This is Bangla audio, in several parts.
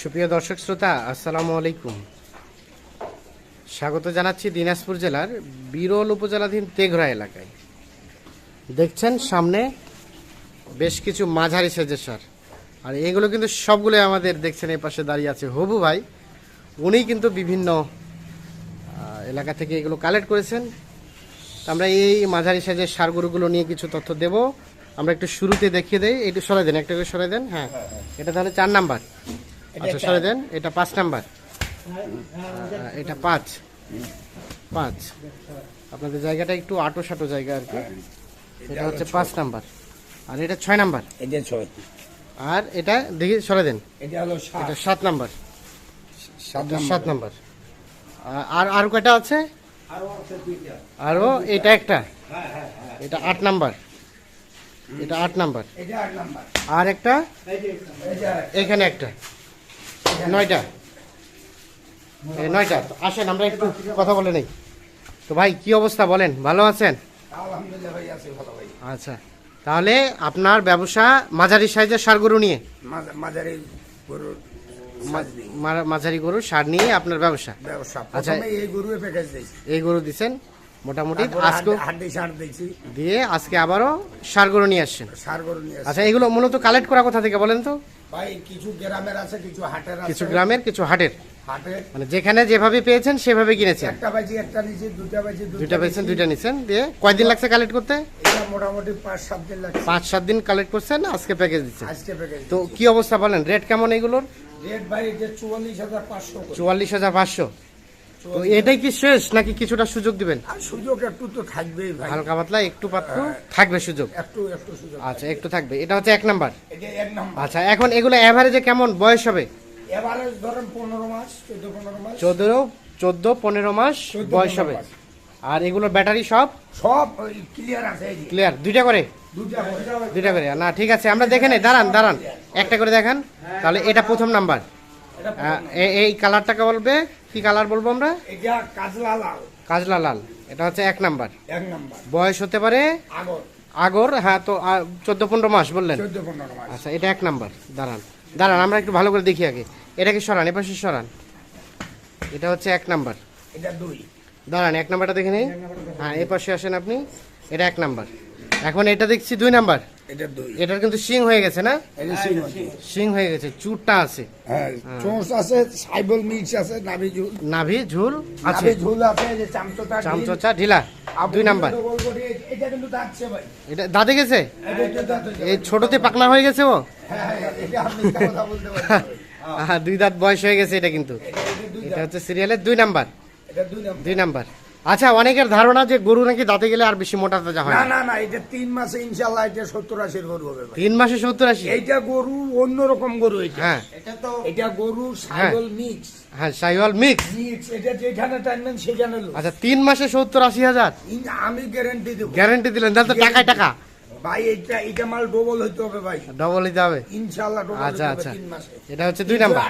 সুপ্রিয় দর্শক শ্রোতা, আসসালামু আলাইকুম। স্বাগত জানাচ্ছি দিনাজপুর জেলার বিরল উপজেলাধীন তেঘরা এলাকায়। দেখছেন সামনে বেশ কিছু মাঝারি সেজের সার। আর এগুলো কিন্তু সবগুলো আমাদের দেখছেন এই পাশে দাঁড়িয়ে আছে হবু ভাই। উনি কিন্তু বিভিন্ন এলাকা থেকে এগুলো কালেক্ট করেছেন। আমরা এই মাঝারি সাইজের সার গরুগুলো নিয়ে কিছু তথ্য দেব। আমরা একটু শুরুতে দেখিয়ে দেই। এটা সরাই দেন একটা করে সরাই দেন হ্যাঁ। এটা তাহলে চার নাম্বার। আচ্ছা সরাই দেন এটা পাঁচ নাম্বার। আহ, এটা পাঁচ। পাঁচ। আপনাদের জায়গাটা একটু আটো সাটো জায়গা আর কি। এটা হচ্ছে পাঁচ নাম্বার। আর এটা ছয় নাম্বার। আর এটা দেখি সরে দেন। এটা হলো সাত। নাম্বার। সাত নাম্বার। আর আর কয়টা আছে? আরও আছে দুইটা। আরও এটা একটা। হ্যাঁ হ্যাঁ হ্যাঁ। এটা আট নাম্বার। এটা আট নাম্বার। আর একটা? এখানে। একটা। নয়টা। এই নয়টা। আসেন আমরা একটু কথা বলে নেই। তো ভাই কি অবস্থা বলেন? ভালো আছেন? আলহামদুলিল্লাহ ভাই আছে ভালো ভাই। আচ্ছা। তাহলে আপনার ব্যবসা মাঝারি সাইজের সার গরু নিয়ে? মাঝ- মাঝারি গরুর মাঝারি গরু সার নিয়ে আপনার ব্যবসা? ব্যবসা। আচ্ছা। এই দিয়েছি। এই গরু দিছেন? মোটামুটি আজকে দিয়ে আজকে আবারও সারগরো নিয়ে আসছেন। নিয়ে আচ্ছা এগুলো মূলত কালেক্ট করা কোথা থেকে বলেন তো? ভাই কিছু গ্রামের আছে কিছু হাটের আছে। কিছু গ্রামের কিছু হাটের। মানে যেখানে যেভাবে পেয়েছেন সেভাবে কিনেছেন। একটা বাজি একটা বাজি পেয়েছেন দুইটা নিছেন। দিয়ে কয়দিন লাগছে কালেক্ট করতে? এটা মোটামুটি 5 7 দিন লাগছে। 5 7 দিন কালেক্ট করছেন আজকে প্যাকেজ দিচ্ছেন। আজকে প্যাকেজ তো কি অবস্থা বলেন? রেট কেমন এগুলোর রেট ভাই এটা 44500 44500 তো এটাই কি শেষ নাকি কিছুটা সুযোগ দিবেন? সুযোগ একটু তো থাকবেই ভাই। হালকা পাতলা একটু পাতলু থাকবে সুযোগ। একটু একটু সুযোগ আচ্ছা একটু থাকবে। এটা হচ্ছে এক নাম্বার। এটা এক নম্বর। আচ্ছা এখন এগুলো অ্যাভারেজে কেমন বয়স হবে? এবারে ধরেন পনেরো মাস চোদ্দ পনেরো মাস। চোদ্দ চোদ্দ পনেরো মাস বয়স হবে। আর এগুলোর ব্যাটারি সব? সব ক্লিয়ার আছে এই যে। ক্লিয়ার দুইটা করে? দুইটা করে। না ঠিক আছে আমরা দেখে নেই। দাঁড়ান দাঁড়ান। একটা করে দেখান। তাহলে এটা প্রথম নাম্বার। এই কালারটাকে বলবে। কি কালার বলব আমরা? এটা কাজলা লাল। কাজলা লাল। এটা হচ্ছে এক নাম্বার। এক নম্বর। বয়স হতে পারে আগর। আগর হ্যাঁ তো চোদ্দ পনেরো মাস বললেন। আচ্ছা এটা এক নাম্বার। দাঁড়ান। দাঁড়ান আমরা একটু ভালো করে দেখি আগে। এটাকে সরান? এপাশে সরান। এটা হচ্ছে এক নাম্বার। এটা দুই। দাঁড়ান এক নাম্বারটা দেখে নেই। হ্যাঁ এ পাশে আসেন আপনি। এটা এক নাম্বার। এখন এটা দেখছি দুই নাম্বার। এটা দুই। এটার কিন্তু শিং হয়ে গেছে না? এটা শিং হয়ে গেছে চুরটা আছে। হ্যাঁ চোঁচ আছে সাইবল মিক্স আছে নাভি ঝুল। নাভি ঝুল আছে। নাভি ঝুল আছে এই যে চামচটা চামচোচা ঢিলা দুই নাম্বার। এটা কিন্তু দাঁতছে ভাই। এটা দাঁতে গেছে। এই ছোটতে পাকনা হয়ে গেছে ও? হ্যাঁ, হ্যাঁ, এটা আপনি কথা বলতে পারেন। দুই দাঁত বয়স হয়ে গেছে এটা কিন্তু। এটা। হচ্ছে সিরিয়ালের দুই নাম্বার। এটা দুই নম্বর। দুই নাম্বার। আচ্ছা অনেকের ধারণা যে গরু নাকি দাঁতে গেলে আর বেশি মোটা তাজা হয় না না। না এটা তিন মাসে ইনশাল্লাহ এটা সত্তর আশির গরু হবে তিন মাসে সত্তর আশি? এইটা গরু অন্যরকম গরু এটা। হ্যাঁ। এটা তো এটা গরু সাইবল মিক্স হ্যাঁ সাইওয়াল মিক্স মিক্স এটা যেখানে টানবেন সেখানে আচ্ছা তিন মাসে সত্তর আশি হাজার? আমি গ্যারেন্টি দেবো। গ্যারান্টি দিলেন তাহলে তো টাকায় টাকা। ভাই এটা এটা মাল ডবল হইতে হবে ভাই। ডবল দিতে হবে? ডবল আচ্ছা আচ্ছা। এটা হচ্ছে দুই নাম্বার।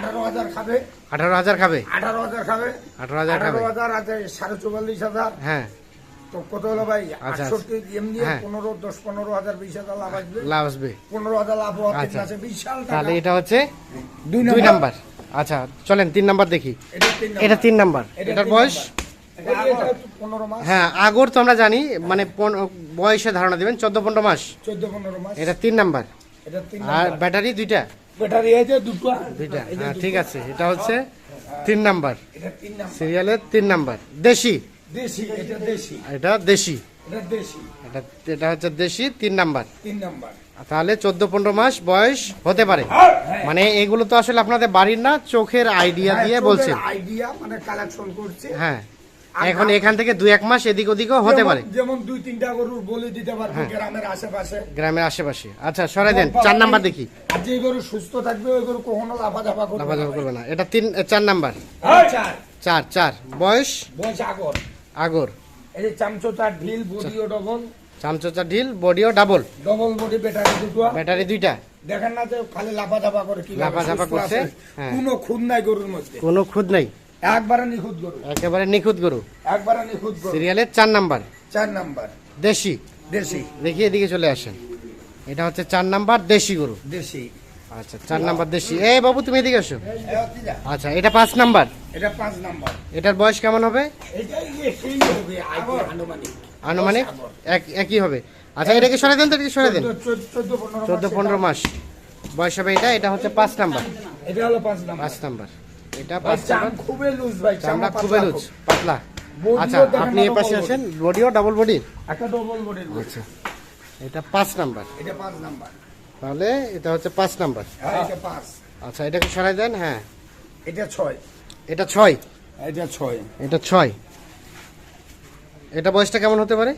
খাবে। আঠারো হাজার খাবে? আঠারো হাজার খাবে। আছে সাড়ে চুয়াল্লিশ হাজার। হ্যাঁ। তো কত হলো ভাই? আচ্ছা। আটষট্টি এমনি হ্যাঁ। লাভ আসবে। লাভ আসবে। পনেরো হাজার লাভ হওয়া তিন আচ্ছা। মাসে। বিশাল টাকা। তাহলে এটা হচ্ছে দুই দুই নাম্বার। আচ্ছা চলেন তিন নাম্বার দেখি। এটা তিন নাম্বার। এটা এটার বয়স? হ্যাঁ আগর তো আমরা জানি মানে বয়সে ধারণা দিবেন চোদ্দ পনেরো মাস। চোদ্দ পনেরো মাস। এটা তিন নাম্বার। আর ব্যাটারি দুইটা? ব্যাটারি আছে দুটো। দুইটা। হ্যাঁ ঠিক আছে এটা হচ্ছে তিন নাম্বার। এটা তিন নাম্বার। সিরিয়ালের তিন নাম্বার। দেশি? দেশি এটা দেশি। এটা দেশি। এটা দেশি। এটা এটা হচ্ছে দেশি তিন নাম্বার। তিন নাম্বার। তাহলে চোদ্দ পনেরো মাস বয়স হতে পারে। হ্যাঁ। মানে এগুলো তো আসলে আপনাদের বাড়ির না চোখের আইডিয়া দিয়ে বলছেন। আইডিয়া মানে কালেকশন করছে। হ্যাঁ। এখন এখান থেকে দুই এক মাস এদিক ওদিকও হতে পারে। যেমন দুই তিনটা গরুর বলে দিতে পারবে হ্যাঁ। গ্রামের আশেপাশে। গ্রামের আশেপাশে। আচ্ছা সরাই দেন চার নাম্বার দেখি। আর যে গরু সুস্থ থাকবে ওই গরু কখনো লাফাঝাফা করবে না। লাফাঝাফা করবে না। এটা তিন চার নাম্বার। চার। চার চার। বয়স? বয়স আগর। আগর। এই যে চামচোটা ঢিল বডিও ডবল চামচোচা ঢিল বডিও ডাবল ডবল বডি ব্যাটারি দুটো। ব্যাটারি দুইটা। দেখেন না যে খালি লাফাঝাফা করে কি লাফাঝাফা করছে, হ্যাঁ। কোনো খুদ নাই গরুর মধ্যে। কোনো খুদ নাই। একবারে নিখুঁত গরু। একেবারে নিখুঁত গরু। একবারে নিখুঁত গরু। সিরিয়ালের চার নাম্বার। চার নাম্বার। দেশি। দেশি। দেখি এদিকে চলে আসেন। এটা হচ্ছে চার নাম্বার দেশি গরু। দেশি। আচ্ছা চার নাম্বার দেশি। এই বাবু তুমি এদিকে আসো। আচ্ছা এটা পাঁচ নাম্বার। এটা পাঁচ নাম্বার। এটার বয়স কেমন হবে? আনুমানিক। আনুমানিক? এক একই হবে। আচ্ছা এটাকে সরে দেন তো এটাকে সরে দেন। চোদ্দ- পনেরো মাস। পনেরো মাস। বয়স হবে এটা এটা হচ্ছে পাঁচ নাম্বার। এটা হলো পাঁচ নাম্বার। পাঁচ নাম্বার। এটা খুবই লুজ ভাই চামড়া খুবই লুজ। পাতলা। আচ্ছা আপনি এই পাশে আছেন? বডিও ডাবল বডির একটা ডবল বডির আচ্ছা। এটা পাঁচ নাম্বার। এটা পাঁচ নাম্বার। তাহলে এটা হচ্ছে পাঁচ নাম্বার। হ্যাঁ এটা পাঁচ। আচ্ছা এটাকে সরাই দেন হ্যাঁ। এটা ছয়। এটা ছয়। এটা ছয়। এটা ছয়। এটা বয়সটা কেমন হতে পারে?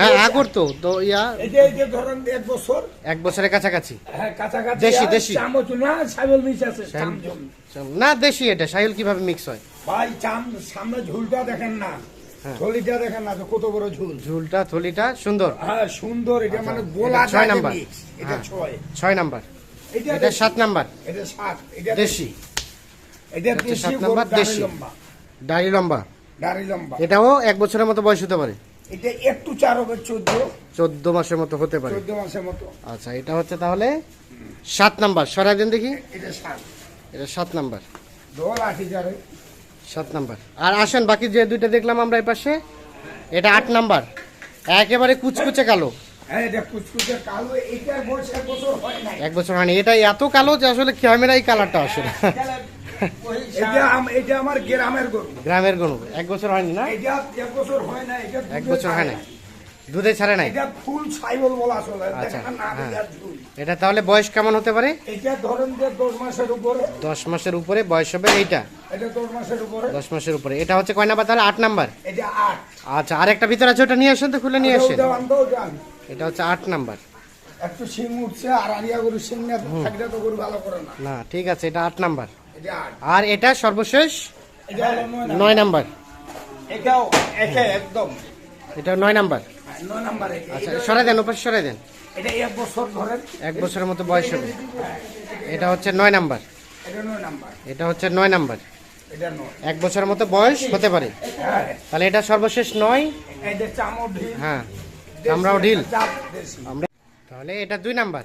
হ্যাঁ আগর তো তো ইয়া এটা এই যে ধরেন এক বছর। এক বছরের কাছাকাছি। হ্যাঁ কাছাকাছি দেশি, দেশি। চামচ না ছাগল মিশ আছে চামচুম। না দেশি এটা সাহিল কীভাবে মিক্স হয়? ভাই চাম সামনে ঝুলটা দেখেন না। হ্যাঁ। থলিটা দেখেন না কত বড় ঝুল। ঝুলটা থলিটা সুন্দর। হ্যাঁ সুন্দর এটা মানে গোলা ছয় নাম্বার। এটা হ্যাঁ। ছয়। ছয় নাম্বার। এটা সাত নাম্বার। এটা সাত এটা দেশি। এটা সাত নাম্বার দেশি। লম্বা। দাড়ি লম্বা। দাড়ি লম্বা। এটাও এক বছরের মতো বয়স হতে পারে। এটা একটু চার হবে চোদ্দ। চোদ্দ মাসের মতো হতে পারে। চোদ্দ মাসের মতো। আচ্ছা এটা হচ্ছে তাহলে সাত নাম্বার। সরাই দেন দেখি। এটা সাত। এটা সাত নাম্বার। দোল আট হাজারে সাত নাম্বার। আর আসেন বাকি যে দুইটা দেখলাম আমরা এই পাশে এটা আট নাম্বার। একেবারে কুচকুচে কালো। হ্যাঁ এক বছর হয় এক বছর হয়নি। এটা এত কালো যে আসলে ক্যামেরাই কালারটা আসে না। এটা আমার গ্রামের গরু। গ্রামের গরু। এক বছর হয়নি না? এটা এক বছর হয় না এটা এক দুধে বছর হয় না ছাড়ে। দুধে ছাড়ে নাই? এটা ফুল সাইবল বলা চলে আচ্ছা, হ্যাঁ। এটা তাহলে বয়স কেমন হতে পারে? এটা ধরেন যে দশ মাসের উপরে। দশ মাসের উপরে বয়স হবে এইটা? এটা দশ মাসের উপরে। দশ মাসের উপরে। এটা হচ্ছে কয় নাম্বার? তাহলে আট নাম্বার? এটা আচ্ছা আর একটা ভিতরে আছে ওটা নিয়ে আসেন তো খুলে নিয়ে আসেন। এটা হচ্ছে আট নাম্বার। একটু শিং উঠছে আর আরিয়া গরু শিং না থাকলে তো গরু ভালো করে না। না ঠিক আছে এটা আট নাম্বার। আর এটা সর্বশেষ? নয় নাম্বার। এটাও একদম। এটা নয় নাম্বার। হ্যাঁ। আচ্ছা সরাই দেন ওপাশে সরাই দেন। এক বছরের মতো বয়স হবে। এটা হচ্ছে নয় নাম্বার। এটা হচ্ছে নয় নাম্বার। এক বছরের মতো বয়স হতে পারে। হ্যাঁ। তাহলে এটা সর্বশেষ নয়। হ্যাঁ আমরাও ঢিল। আমরা তাহলে এটা দুই নাম্বার।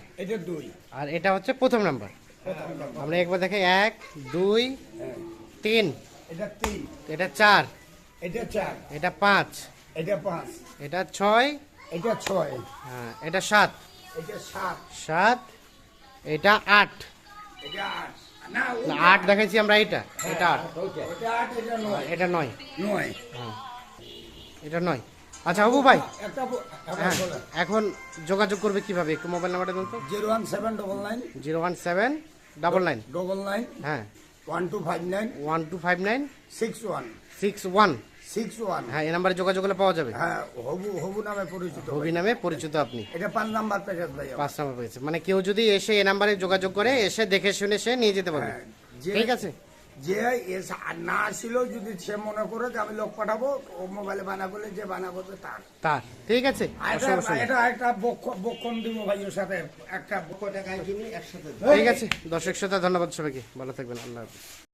আর এটা হচ্ছে প্রথম নাম্বার। আমরা একবার দেখে এক দুই হ্যাঁ। তিন। এটা তিন। এটা চার। এটা চার। এটা পাঁচ। এটা পাঁচ। এটা ছয়। এটা ছয়। হ্যাঁ এটা সাত। এটা সাত। সাত এটা আট। এটা আট। দেখাইছি আমরা এটা এটা আট। এটা নয়। এটা নয়। হ্যাঁ এটা নয়। আচ্ছা হবু ভাই। হ্যাঁ এখন যোগাযোগ করবে কীভাবে? একটু মোবাইল নাম্বারটা দেন তো zero one seven double nine. Zero one seven double nine double nine হ্যাঁ। One two five nine one two five nine six one six one six one হ্যাঁ এই নাম্বারে যোগাযোগ করলে পাওয়া যাবে। হ্যাঁ হবু হবু নামে পরিচিত। হবি নামে পরিচিত আপনি। এটা পাঁচ নাম্বার প্যাকেজ ভাই পাঁচ নাম্বার প্যাকেজ মানে কেউ যদি এসে এই নাম্বারে যোগাযোগ করে এসে দেখে শুনে সে নিয়ে যেতে পারবে। হ্যাঁ, ঠিক আছে? যে এস না ছিল যদি সে মনে করে যে আমি লোক পাঠাবো ও মোবাইলে বানা করলে যে বানাবো করবে তার। তার ঠিক আছে? এটা- একটা বক্ষ- বক্ষণ দিব ভাই ওর সাথে একটা বক্ষ টাকায় কিনি একসাথে। ঠিক আছে দর্শক শ্রোতা ধন্যবাদ সবাইকে। ভালো থাকবেন আল্লাহ হাফিজ।